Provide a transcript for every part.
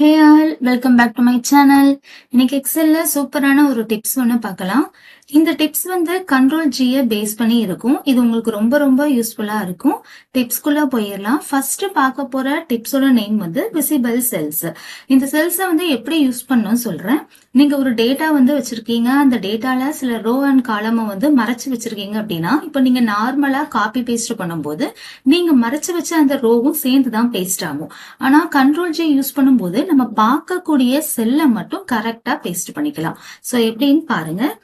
Hey all welcome back to my channel இன்னைக்கு எக்ஸல்ல சூப்பரான ஒரு டிப்ஸ் ஒன்று பார்க்கலாம். இந்த டிப்ஸ் வந்து கண்ட்ரோல் ஜியை பேஸ் பண்ணி இருக்கும். இது உங்களுக்கு ரொம்ப ரொம்ப யூஸ்ஃபுல்லாக இருக்கும். டிப்ஸ்குள்ளே போயிடலாம் ஃபர்ஸ்ட் பார்க்க போகிற டிப்ஸோட நேம் வந்து விசிபிள் செல்ஸ் இந்த செல்ஸை வந்து எப்படி யூஸ் பண்ணணும்னு சொல்கிறேன் நீங்கள் ஒரு டேட்டா வந்து வச்சுருக்கீங்க. அந்த டேட்டாவில் சில ரோ அண்ட் காலமை வந்து மறைச்சு வச்சிருக்கீங்க அப்படின்னா இப்போ நீங்கள் நார்மலாக காப்பி பேஸ்ட் பண்ணும்போது நீங்கள் மறைச்சு வச்ச அந்த ரோவும் சேர்ந்து தான் பேஸ்ட் ஆகும். ஆனால் கண்ட்ரோல் ஜி யூஸ் பண்ணும்போது நம்ம பார்க்கக்கூடிய செல்லை மட்டும் கரெக்டாக பேஸ்ட் பண்ணிக்கலாம். ஸோ எப்படின்னு பாருங்கள்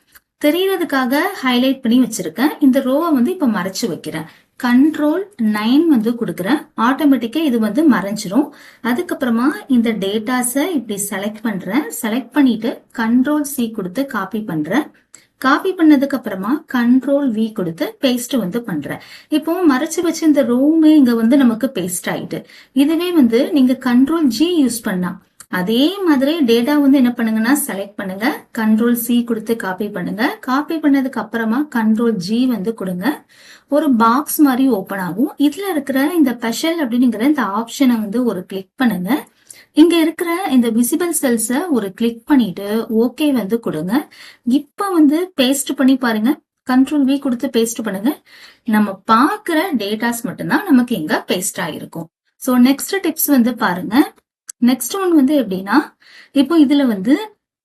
தெரியறதுக்காக ஹைலைட் பண்ணி வச்சிருக்கேன். இந்த ரோவை வந்து இப்ப மறைச்சு வைக்கிறேன். கண்ட்ரோல் நைன் வந்து கொடுக்குறேன். ஆட்டோமேட்டிக்கா இது வந்து மறைஞ்சிரும். அதுக்கப்புறமா இந்த டேட்டாஸை இப்படி செலக்ட் பண்றேன். செலக்ட் பண்ணிட்டு கண்ட்ரோல் சி கொடுத்து காப்பி பண்றேன். காப்பி பண்ணதுக்கு அப்புறமா கண்ட்ரோல் வி கொடுத்து பேஸ்ட் வந்து பண்றேன். இப்போ மறைச்சு வச்சு இந்த ரோமே இங்க வந்து நமக்கு பேஸ்ட் ஆயிட்டு. இதுவே வந்து நீங்க கண்ட்ரோல் ஜி யூஸ் பண்ணா அதே மாதிரி டேட்டா வந்து என்ன பண்ணுங்கன்னா செலக்ட் பண்ணுங்க. கண்ட்ரோல் சி கொடுத்து காப்பி பண்ணுங்க. காப்பி பண்ணதுக்கு அப்புறமா கண்ட்ரோல் ஜி வந்து கொடுங்க. ஒரு பாக்ஸ் மாதிரி ஓபன் ஆகும். இதுல இருக்கிற இந்த ஸ்பெஷல் அப்படிங்கிற இந்த ஆப்ஷனை வந்து ஒரு கிளிக் பண்ணுங்க. இங்க இருக்கிற இந்த விசிபிள் செல்ஸ ஒரு கிளிக் பண்ணிட்டு ஓகே வந்து கொடுங்க. இப்ப வந்து பேஸ்ட் பண்ணி பாருங்க. கண்ட்ரோல் வி கொடுத்து பேஸ்ட் பண்ணுங்க. நம்ம பாக்குற டேட்டாஸ் மட்டும்தான் நமக்கு இங்க பேஸ்ட் ஆகிருக்கும். சோ நெக்ஸ்ட் டிப்ஸ் வந்து பாருங்க. நெக்ஸ்ட் ஒன் வந்து எப்படின்னா இப்போ இதுல வந்து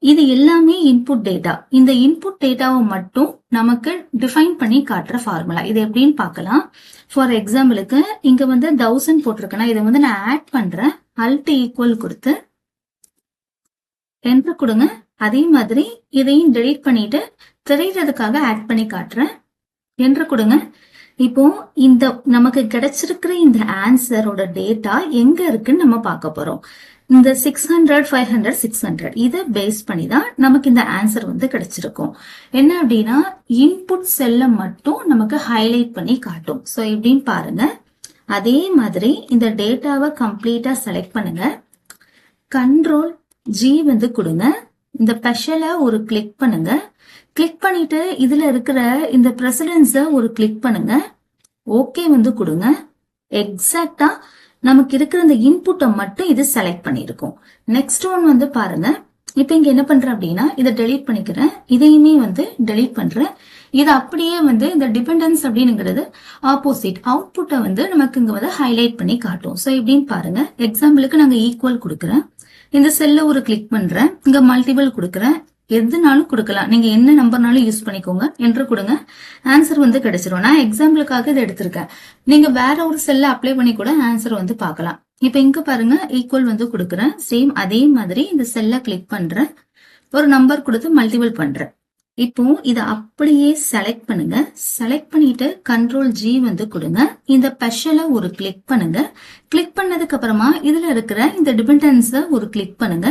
இது எல்லாமே இன்புட் டேட்டா இந்த இன்புட் டேட்டாவை மட்டும் நமக்கு டிஃபைன் பண்ணி காட்டுற ஃபார்முலா இது எப்படின்னு பார்க்கலாம். ஃபார் எக்ஸாம்பிளுக்கு இங்க வந்து தௌசண்ட் போட்டிருக்கேன்னா இதை வந்து நான் ஆட் பண்றேன். அல்ட் ஈக்குவல் கொடுத்து என்று கொடுங்க. அதே மாதிரி இதையும் டெலீட் பண்ணிட்டு திரையிறதுக்காக ஆட் பண்ணி காட்டுறேன். என்று கொடுங்க. இப்போ இந்த நமக்கு கிடைச்சிருக்கிற இந்த ஆன்சரோட டேட்டா எங்க இருக்குன்னு நம்ம பார்க்க போறோம். இந்த six hundred five hundred six hundred இதை பேஸ் பண்ணி தான் நமக்கு இந்த ஆன்சர் வந்து கிடைச்சிருக்கும். என்ன அப்படின்னா இன்புட் செல்லை மட்டும் நமக்கு ஹைலைட் பண்ணி காட்டும். ஸோ எப்படின்னு பாருங்க. அதே மாதிரி இந்த டேட்டாவை கம்ப்ளீட்டா செலக்ட் பண்ணுங்க. கண்ட்ரோல் ஜி வந்து கொடுங்க. இந்த ஸ்பெஷலை ஒரு கிளிக் பண்ணுங்க. கிளிக் பண்ணிட்டு இதுல இருக்கிற இந்த பிரசிடென்ஸ ஒரு கிளிக் பண்ணுங்க. ஓகே வந்து கொடுங்க. எக்ஸாக்டா நமக்கு இருக்கிற இந்த இன்புட்டை மட்டும் இது செலக்ட் பண்ணியிருக்கோம். நெக்ஸ்ட் ஒன் வந்து பாருங்க. இப்ப இங்க என்ன பண்றேன் அப்படின்னா இதை டெலீட் பண்ணிக்கிறேன். இதையுமே வந்து டெலீட் பண்றேன். இது அப்படியே வந்து இந்த டிபெண்டன்ஸ் அப்படிங்கிறது ஆப்போசிட் அவுட்புட்டை வந்து நமக்கு இங்க வந்து ஹைலைட் பண்ணி காட்டும். ஸோ இப்படின்னு பாருங்க. எக்ஸாம்பிளுக்கு நாங்க ஈக்குவல் கொடுக்குறேன். இந்த செல்ல ஒரு கிளிக் பண்றேன். இங்க மல்டிபிள் கொடுக்குறேன். எதுனாலும் கொடுக்கலாம். நீங்க என்ன நம்பர்னாலும் யூஸ் பண்ணிக்கோங்க. என்று கொடுங்க. ஆன்சர் வந்து கிடைச்சிரும். நான் எக்ஸாம்பிளுக்காக இதை எடுத்திருக்கேன். நீங்க வேற ஒரு செல்ல அப்ளை பண்ணி கூட ஆன்சர் வந்து பார்க்கலாம். இப்ப இங்க பாருங்க ஈக்குவல் வந்து கொடுக்குறேன். சேம் அதே மாதிரி இந்த செல்ல கிளிக் பண்றேன். ஒரு நம்பர் கொடுத்து மல்டிபிள் பண்றேன். இப்போ இதை அப்படியே செலக்ட் பண்ணுங்க. செலக்ட் பண்ணிட்டு கண்ட்ரோல் ஜி வந்து கொடுங்க. இந்த ஸ்பெஷலை ஒரு கிளிக் பண்ணுங்க. கிளிக் பண்ணதுக்கு அப்புறமா இதுல இருக்கிற இந்த டிபெண்டன்ஸ ஒரு கிளிக் பண்ணுங்க.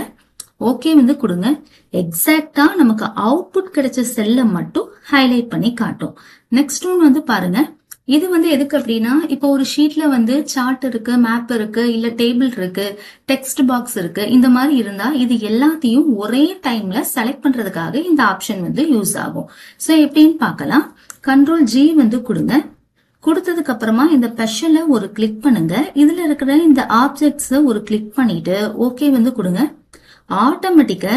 ஓகே வந்து கொடுங்க. எக்ஸாக்டா நமக்கு அவுட்புட் கிடைச்ச செல்லை மட்டும் ஹைலைட் பண்ணி காட்டும். நெக்ஸ்ட் ஒன் வந்து பாருங்க. இது வந்து எதுக்கு அப்படின்னா இப்போ ஒரு ஷீட்ல வந்து சார்ட் இருக்கு மேப் இருக்கு இல்ல டேபிள் இருக்கு டெக்ஸ்ட் பாக்ஸ் இருக்கு இந்த மாதிரி இருந்தா இது எல்லாத்தையும் ஒரே டைம்ல செலக்ட் பண்றதுக்காக இந்த ஆப்ஷன் வந்து யூஸ் ஆகும். ஸோ எப்படின்னு பார்க்கலாம். கண்ட்ரோல் ஜி வந்து கொடுங்க. கொடுத்ததுக்கு அப்புறமா இந்த பெஷல ஒரு கிளிக் பண்ணுங்க. இதுல இருக்கிற இந்த ஆப்ஜெக்ட்ஸ் ஒரு கிளிக் பண்ணிட்டு ஓகே வந்து கொடுங்க. ஆட்டோமேட்டிக்கா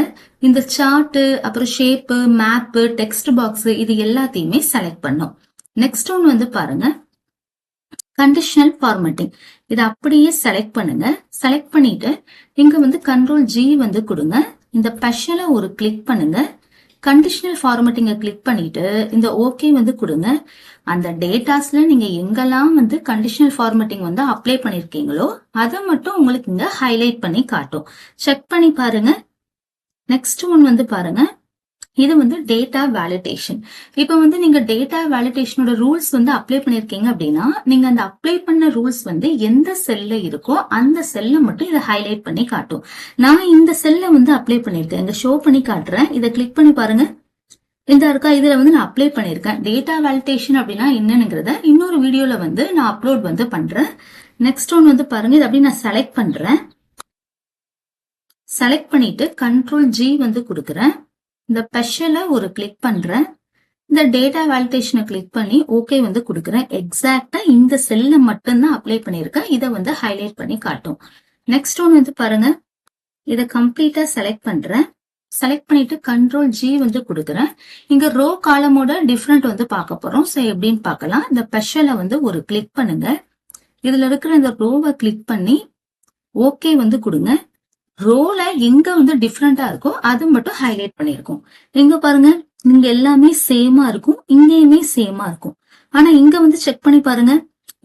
இந்த சார்ட்டு அப்புறம் ஷேப்பு மேப்பு டெக்ஸ்ட் பாக்ஸ் இது எல்லாத்தையுமே செலக்ட் பண்ணும். நெக்ஸ்ட் ஒன் வந்து பாருங்க. கண்டிஷனல் ஃபார்மேட்டிங் இதை அப்படியே செலக்ட் பண்ணுங்க. செலக்ட் பண்ணிட்டு இங்க வந்து கண்ட்ரோல் ஜி வந்து கொடுங்க. இந்த ஸ்பெஷலை ஒரு கிளிக் பண்ணுங்க. கண்டிஷனல் ஃபார்மேட்டிங்கை கிளிக் பண்ணிட்டு இந்த ஓகே வந்து கொடுங்க. அந்த டேட்டாஸ்ல நீங்க எங்கெல்லாம் வந்து கண்டிஷனல் ஃபார்மேட்டிங் வந்து அப்ளை பண்ணிருக்கீங்களோ அதை மட்டும் உங்களுக்கு இங்க ஹைலைட் பண்ணி காட்டும். செக் பண்ணி பாருங்க. நெக்ஸ்ட் ஒன் வந்து பாருங்க. இது வந்து டேட்டா வேலிடேஷன் இப்போ வந்து நீங்க டேட்டா வேலிடேஷனோட ரூல்ஸ் வந்து அப்ளை பண்ணிருக்கீங்க அப்படின்னா நீங்க அந்த அப்ளை பண்ண ரூல்ஸ் வந்து எந்த செல்ல இருக்கோ அந்த செல்ல மட்டும் இதை ஹைலைட் பண்ணி காட்டும். நான் இந்த செல்ல வந்து அப்ளை பண்ணிருக்கேன் இங்க ஷோ பண்ணி காட்டுறேன். இதை கிளிக் பண்ணி பாருங்க. இந்த இருக்கா? இதுல வந்து நான் அப்ளை பண்ணிருக்கேன் டேட்டா வேலிடேஷன் அப்படின்னா என்னங்கிறத இன்னொரு வீடியோல வந்து நான் அப்லோட் வந்து பண்றேன். நெக்ஸ்ட் ஒன் வந்து பாருங்க. இதை அப்படி நான் செலக்ட் பண்றேன். செலக்ட் பண்ணிட்டு கண்ட்ரோல் ஜி வந்து கொடுக்குறேன். இந்த ஸ்பெஷலை ஒரு கிளிக் பண்றேன். இந்த டேட்டா வேலிடேஷனை கிளிக் பண்ணி ஓகே வந்து கொடுக்குறேன். எக்ஸாக்டா இந்த செல்ல மட்டும்தான் அப்ளை பண்ணியிருக்கேன். இதை வந்து ஹைலைட் பண்ணி காட்டும். நெக்ஸ்ட் ஒன் வந்து பாருங்க. இதை கம்ப்ளீட்டா செலக்ட் பண்றேன். செலக்ட் பண்ணிட்டு கண்ட்ரோல் ஜி வந்து கொடுக்குறேன். இங்க ரோ காலமோட டிஃப்ரெண்ட் வந்து பார்க்க போறோம். ஸோ எப்படின்னு பார்க்கலாம். இந்த ஸ்பெஷலை வந்து ஒரு கிளிக் பண்ணுங்க. இதுல இருக்கிற இந்த ரோவை கிளிக் பண்ணி ஓகே வந்து கொடுங்க. ரோல எங்க வந்து டிஃப்ரெண்டா இருக்கோ அது மட்டும் ஹைலைட் பண்ணிருக்கோம் எங்க பாருங்க இங்க எல்லாமே சேமா இருக்கும் இங்கேயுமே சேமா இருக்கும். ஆனா இங்க வந்து செக் பண்ணி பாருங்க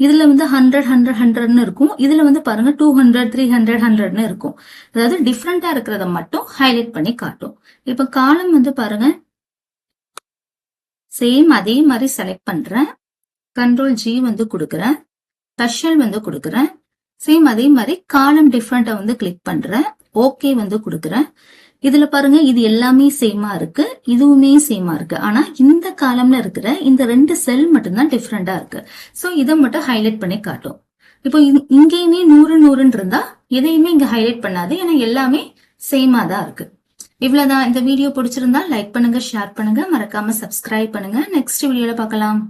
இதுல வந்து ஹண்ட்ரட் ஹண்ட்ரட் ஹண்ட்ரட்னு இருக்கும் இதுல வந்து பாருங்க டூ ஹண்ட்ரட் த்ரீ ஹண்ட்ரட் ஹண்ட்ரட்னு இருக்கும். அதாவது டிஃப்ரெண்டா இருக்கிறத மட்டும் ஹைலைட் பண்ணி காட்டும். இப்ப காலம் வந்து பாருங்க சேம் அதே மாதிரி செலக்ட் பண்றேன். கண்ட்ரோல் ஜி வந்து கொடுக்குறேன். ஸ்பெஷல் வந்து கொடுக்குறேன். சேம் அதே மாதிரி காலம் டிஃப்ரெண்ட்டை வந்து கிளிக் பண்றேன். ஓகே வந்து கொடுக்குறேன். இதுல பாருங்க இது எல்லாமே சேமா இருக்கு. இதுவுமே சேமா இருக்கு. ஆனா இந்த காலம்ல இருக்கிற இந்த ரெண்டு செல் மட்டும்தான் டிஃப்ரெண்டா இருக்கு. சோ இதை மட்டும் ஹைலைட் பண்ணி காட்டும். இப்போ இங்கேயுமே நூறு நூறுன்னு இருந்தா எதையுமே இங்க ஹைலைட் பண்ணாது. ஏன்னா எல்லாமே சேமா தான் இருக்கு. இவ்வளவுதான். இந்த வீடியோ பிடிச்சிருந்தா லைக் பண்ணுங்க ஷேர் பண்ணுங்க. மறக்காம சப்ஸ்கிரைப் பண்ணுங்க. நெக்ஸ்ட் வீடியோல பார்க்கலாம்.